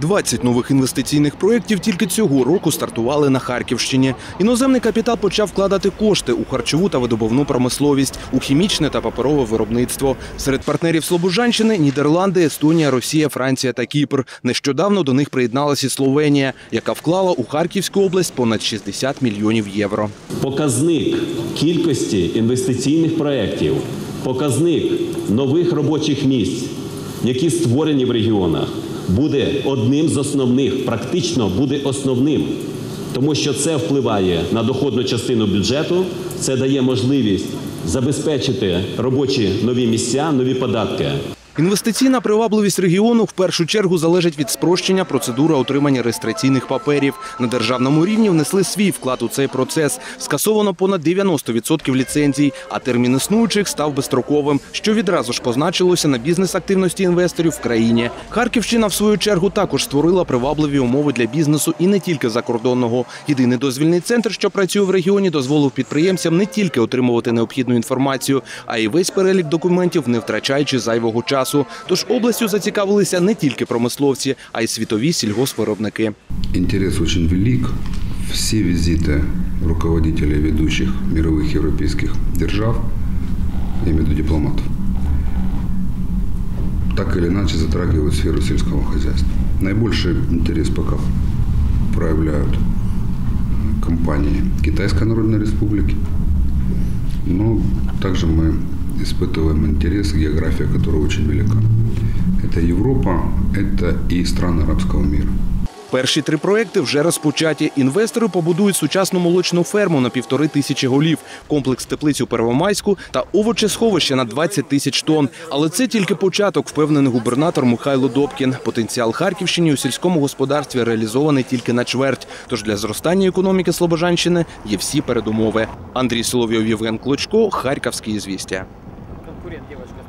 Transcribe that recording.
20 нових інвестиційних проєктів тільки цього року стартували на Харківщині. Іноземний капітал почав вкладати кошти у харчову та видобувну промисловість, у хімічне та паперове виробництво. Серед партнерів Слобожанщини – Нідерланди, Естонія, Росія, Франція та Кіпр. Нещодавно до них приєдналася Словенія, яка вклала у Харківську область понад 60 мільйонів євро. Показник кількості інвестиційних проєктів, показник нових робочих місць, які створені в регіонах, буде одним з основних, практично буде основним, тому що це впливає на доходну частину бюджету, це дає можливість забезпечити робочі нові місця, нові податки. Інвестиційна привабливість регіону в першу чергу залежить від спрощення процедури отримання реєстраційних паперів. На державному рівні внесли свій вклад у цей процес. Скасовано понад 90% ліцензій, а термін існуючих став безстроковим, що відразу ж позначилося на бізнес-активності інвесторів в країні. Харківщина, в свою чергу, також створила привабливі умови для бізнесу і не тільки закордонного. Єдиний дозвільний центр, що працює в регіоні, дозволив підприємцям не тільки отримувати необхідну інформацію, а й весь перелік документів, не втрачаючи зайвого часу Тож областю зацікавилися не тільки промисловці, а й світові сільгоспвиробники. Интерес очень велик. Все визиты руководителей ведущих мировых европейских держав, я имею в виду дипломатов, так или иначе затрагивают сферу сельского хозяйства. Наибольший интерес пока проявляют компании Китайской Народной Республики, но также мы испытываем интерес, география которой очень велика. Это Европа, это и страны арабского мира. Перші три проекти вже розпочаті. Інвестори побудують сучасну молочну ферму на півтори тисячі голів, комплекс теплиць у Первомайську та овочесховище на 20 тисяч тонн. Але це тільки початок, впевнений губернатор Михайло Добкін. Потенціал Харківщини у сільському господарстві реалізований тільки на чверть. Тож для зростання економіки Слобожанщини є всі передумови. Андрій Соловйов, Євген Клочко, Харківські звістя. конкурент девочка